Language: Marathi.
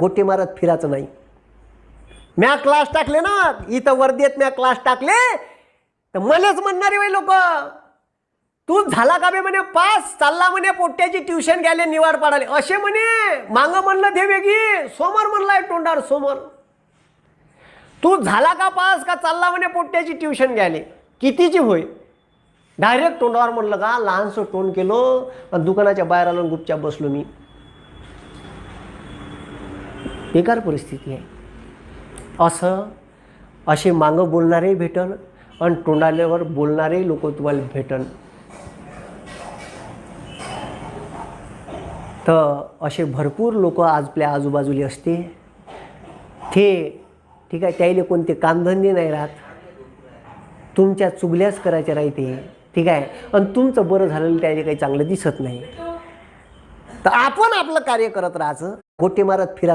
गोटे मारत फिरायचं नाही. म्या क्लास टाकले ना इथं वर्दीत म्या क्लास टाकले तर मलाच म्हणणारे वय लोक तू झाला का बे म्हणे पास चालला म्हणे पोट्ट्याची ट्युशन घ्यायला निवाड पाडाले असे म्हणे मांग म्हणलं दे वेगी सोमर म्हणलाय तोंडार सोमर. तू झाला का पास का चालला म्हणे पोट्ट्याची ट्युशन घ्यायले? कितीची होय? डायरेक्ट तोंडावर म्हणलं का लहानसं तोंड केलो आणि दुकानाच्या बाहेर आलो गुपच्या बसलो मी. बेकार परिस्थिती आहे. असं असे मागं बोलणारे भेटन आणि तोंडाल्यावर बोलणारे लोक तुम्हाला भेटन. तर असे भरपूर लोक आज आपल्या आजूबाजूला असते. ते ठीक आहे त्याईले कोणते कामधंदे नाही राहत. तुमच्या चुगल्याच करायच्या राहते ठीक आहे. आणि तुमचं बरं झालेलं त्याने काही चांगलं दिसत नाही. तर आपण आपलं कार्य करत राहायचं. गोटे मारत फिरा